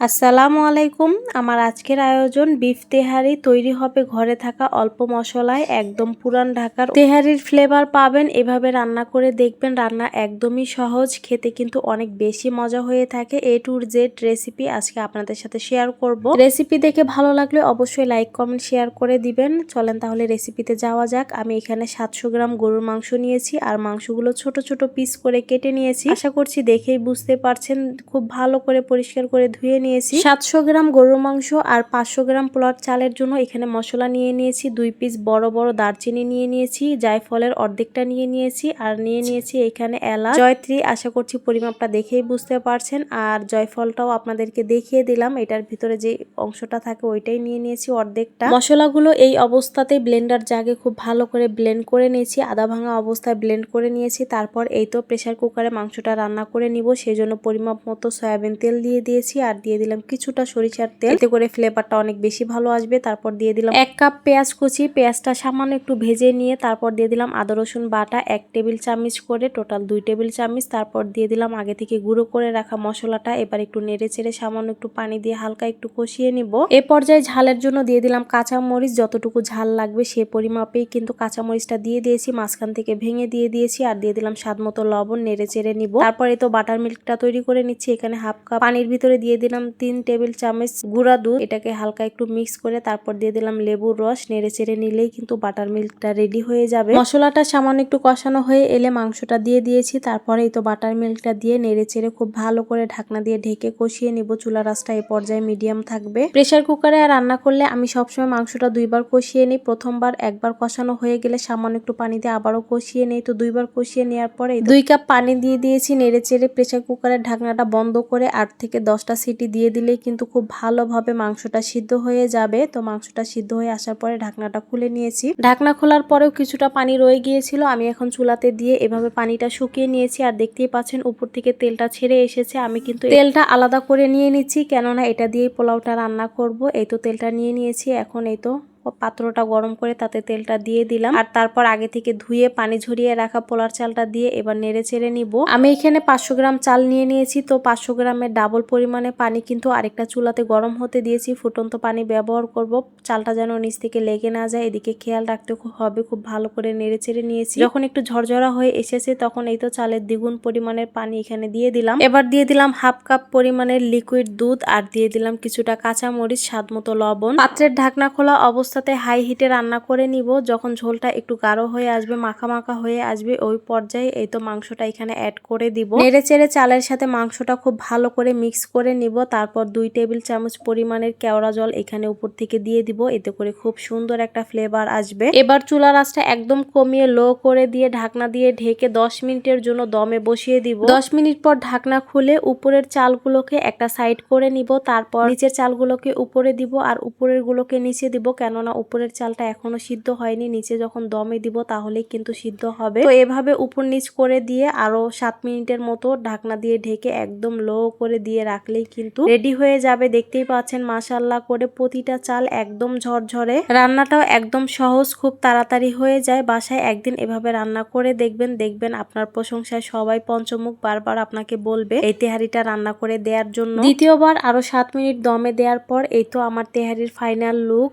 আসসালামু আলাইকুম। আমার আজকের আয়োজন বিফ তেহারি তৈরি হবে ঘরে থাকা অল্প মশলায় একদম পুরান ঢাকার। তেহারির ফ্লেভার পাবেন, এভাবে রান্না করে দেখবেন রান্না একদমই সহজ, খেতে কিন্তু অনেক বেশি মজা হয়ে থাকে। এ টুর জেড রেসিপি আজকে আপনাদের সাথে শেয়ার করব। রেসিপি দেখে ভালো লাগলে অবশ্যই লাইক কমেন্ট শেয়ার করে দিবেন। চলেন তাহলে রেসিপিতে যাওয়া যাক। আমি এখানে সাতশো গ্রাম গরুর মাংস নিয়েছি আর মাংসগুলো ছোট ছোট পিস করে কেটে নিয়েছি। আশা করছি দেখেই বুঝতে পারছেন। খুব ভালো করে পরিষ্কার করে ধুয়ে নিয়েছি। সাতশো গ্রাম গরুর মাংস আর পাঁচশো গ্রাম পোলার চালের জন্য এখানে মশলা নিয়ে নিয়েছি, দুই পিস বড় বড় দারচিনি নিয়ে নিয়েছি, জায়ফলের অর্ধেকটা নিয়ে নিয়েছি আর নিয়ে নিয়েছি এখানে এলাচ। জয়ত্রী, আশা করছি পরিমাপটা দেখেই বুঝতে পারছেন। আর জয়ফলটাও আপনাদেরকে দেখিয়ে দিলাম, এটার ভিতরে যে অংশটা থাকে ওইটাই নিয়ে নিয়েছি অর্ধেকটা। মশলাগুলো এই অবস্থাতে ব্লেন্ডার জাগে, খুব ভালো করে ব্লেন্ড করে নিয়েছি, আদা ভাঙা অবস্থায় ব্লেন্ড করে নিয়েছি, তারপর এই তো প্রেসার কুকারে মাংসটা রান্না করে নিব সেই জন্য পরিমাপ মতো সয়াবিন তেল দিয়ে দিয়েছি আর দিয়ে দিলাম কিছুটা সরিষার তেল। এতে করে ফ্লেভারটা অনেক বেশি ভালো আসবে। তারপর দিয়ে দিলাম এক কাপ পেঁয়াজ কুচি। পেঁয়াজটা সামান্য একটু ভেজে নিয়ে তারপর দিয়ে দিলাম আদা, রসুন বাটা, এক টেবিল চামচ করে টোটাল দুই টেবিল চামচ। তারপর দিয়ে দিলাম আগে থেকে গুঁড়ো করে রাখা মশলাটা। এবার একটু নেড়ে চেড়ে সামান্য একটু পানি দিয়ে হালকা একটু কষিয়ে নিব। এ পর্যায়ে ঝালের জন্য দিয়ে দিলাম কাঁচা মরিচ যতটুকু ঝাল লাগবে সে পরিমাপেই কিন্তু কাঁচা মরিচটা দিয়ে দিয়েছি। মাঝখান থেকে ভেঙে দিয়ে দিয়েছি আর দিয়ে দিলাম স্বাদ মতো লবণ, নেড়ে চেড়ে নিব। তারপরে তো বাটার মিল্কটা তৈরি করে নিচ্ছি। এখানে হাফ কাপ পানির ভিতরে দিয়ে দিলাম তিন টেবিল চামচ গুঁড়া দুধ, এটাকে হালকা একটু মিক্স করে তারপর দিয়ে দিলাম লেবুর রস। নেড়ে চেড়ে নিলেই কিন্তু বাটার মিল্কটা রেডি হয়ে যাবে। মশলাটা সামান্য একটু কষানো হয়ে এলে মাংসটা দিয়ে দিয়েছি। তারপরে এই তো বাটার মিল্কটা দিয়ে নেড়ে চেড়ে খুব ভালো করে ঢাকনা দিয়ে ঢেকে কষিয়ে নিব। চুলা রাসটা এই পর্যায়ে মিডিয়াম থাকবে। প্রেসার কুকারে রান্না করলে আমি সবসময় মাংসটা দুইবার কষিয়ে নিই। প্রথমবার একবার কষানো হয়ে গেলে সামান্য একটু পানি দিয়ে আবারও কষিয়ে নিই। তো দুইবার কষিয়ে নেওয়ার পরে দুই কাপ পানি দিয়ে দিয়েছি। নেড়ে চেড়ে প্রেসার কুকারের ঢাকনাটা বন্ধ করে আট থেকে দশটা সিটি দিয়ে দিলেই কিন্তু খুব ভালোভাবে মাংসটা সিদ্ধ হয়ে যাবে। তো মাংসটা সিদ্ধ হয়ে আসার পরে ঢাকনাটা খুলে নিয়েছি। ঢাকনা খোলার পরেও কিছুটা পানি রয়ে গিয়েছিল। আমি এখন চুলাতে দিয়ে এভাবে পানিটা শুকিয়ে নিয়েছি। আর দেখতেই পাচ্ছেন, উপর থেকে তেলটা ছেড়ে এসেছে। আমি কিন্তু তেলটা আলাদা করে নিয়ে নিচ্ছি। কেননা এটা দিয়েই পোলাওটা রান্না করব। এই তো তেলটা নিয়ে নিয়েছি। এখন এই তো পাত্রটা গরম করে তাতে তেলটা দিয়ে দিলাম। আর তারপর আগে থেকে ধুয়ে পানি ঝরিয়ে রাখা পোলার চালটা দিয়ে এবার নেড়ে চেড়ে নিব। আমি এখানে পাঁচশো গ্রাম চাল নিয়ে নিয়েছি, তো পাঁচশো গ্রামের ডাবল পরিমাণে পানি কিন্তু আরেকটা চুলাতে গরম হতে দিয়েছি। ফুটন্ত পানি ব্যবহার করব, চালটা যেন নিচ থেকে লেগে না যায়, এদিকে খেয়াল রাখতে হবে, খুব ভালো করে নেড়ে চেড়ে নিয়েছি। যখন একটু ঝরঝরা হয়ে এসেছে, তখন এই তো চালের দ্বিগুণ পরিমাণের পানি এখানে দিয়ে দিলাম। এবার দিয়ে দিলাম হাফ কাপ পরিমাণের লিকুইড দুধ, আর দিয়ে দিলাম কিছুটা কাঁচামরিচ স্বাদ মতো লবণ। পাত্রের ঢাকনা খোলা অবস্থাতে হাই হিটে রান্না করে নিব। যখন ঝোলটা একটু গাঢ় হয়ে আসবে, মাখা মাখা হয়ে আসবে, ওই পর্যায়ে এই তো মাংসটা এখানে অ্যাড করে দিব। নেড়ে চেড়ে চালের সাথে মাংসটা খুব ভালো করে মিক্স করে নিব। তারপর দুই টেবিল চামচ পরিমাণের কেওড়া জল এখানে উপর থেকে দিয়ে দিব। এতে করে খুব সুন্দর একটা ফ্লেভার আসবে। এবার চুলা রাসটা একদম কমিয়ে লো করে দিয়ে ঢাকনা দিয়ে ঢেকে দশ মিনিটের জন্য দমে বসিয়ে দিব। দশ মিনিট পর ঢাকনা খুলে উপরের চালগুলোকে একটা সাইড করে নিব। তারপর নিচের চালগুলোকে উপরে দিব আর উপরের গুলোকে নিচে দিব। কেননা উপরের চালটা এখনও সিদ্ধ হয়নি, নিচে যখন দমে দিব তাহলেই কিন্তু সিদ্ধ হবে। তো এভাবে উপর নিচ করে দিয়ে আরও সাত মিনিটের মতো ঢাকনা দিয়ে ঢেকে একদম লো করে দিয়ে রাখলেই কিন্তু রেডি হয়ে যাবে। দেখতেই পাচ্ছেন মাসাল্লাহ করে প্রতিটা চাল একদম ঝরঝরে। রান্নাটাও একদম সহজ, খুব তাড়াতাড়ি হয়ে যায়। বাসায় একদিন এভাবে রান্না করে দেখবেন দেখবেন আপনার প্রশংসায় সবাই পঞ্চমুখ বারবার আপনাকে বলবে এই তেহারিটা রান্না করে দেওয়ার জন্য। দ্বিতীয়বার আরও সাত মিনিট দমে দেওয়ার পর এই তো আমার তেহারির ফাইনাল লুক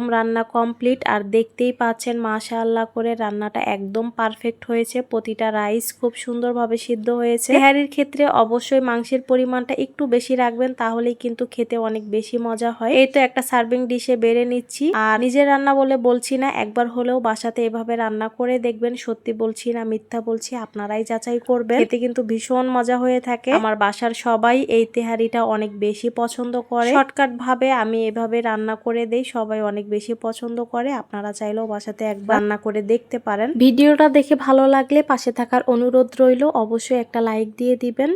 একদম রান্না কমপ্লিট আর দেখতেই পাচ্ছেন মাশাআল্লাহ করে রান্নাটা একদম পারফেক্ট হয়েছে। প্রতিটা রাইস খুব সুন্দরভাবে সিদ্ধ হয়েছে। তেহারির ক্ষেত্রে অবশ্যই মাংসের পরিমাণটা একটু বেশি রাখবেন, তাহলেই কিন্তু খেতে অনেক বেশি মজা হয়। এই তো একটা সার্ভিং ডিশে বেড়ে নিচ্ছি। আর নিজের রান্না বলে বলছি না, একবার হলেও বাসাতে এভাবে রান্না করে দেখবেন। সত্যি বলছি না, মিথ্যা বলছি, আপনারাই যাচাই করবেন। এতে কিন্তু ভীষণ মজা হয়ে থাকে। আমার বাসার সবাই এই তেহারিটা অনেক বেশি পছন্দ করে। শর্টকাট ভাবে আমি এভাবে রান্না করে দেই, সবাই অনেক বেশি পছন্দ করে, আপনারা চাইলেও বাসাতে একবার রান্না করে দেখতে পারেন। ভিডিওটা দেখে ভালো লাগলে পাশে থাকার অনুরোধ রইল, অবশ্যই একটা লাইক দিয়ে দিবেন।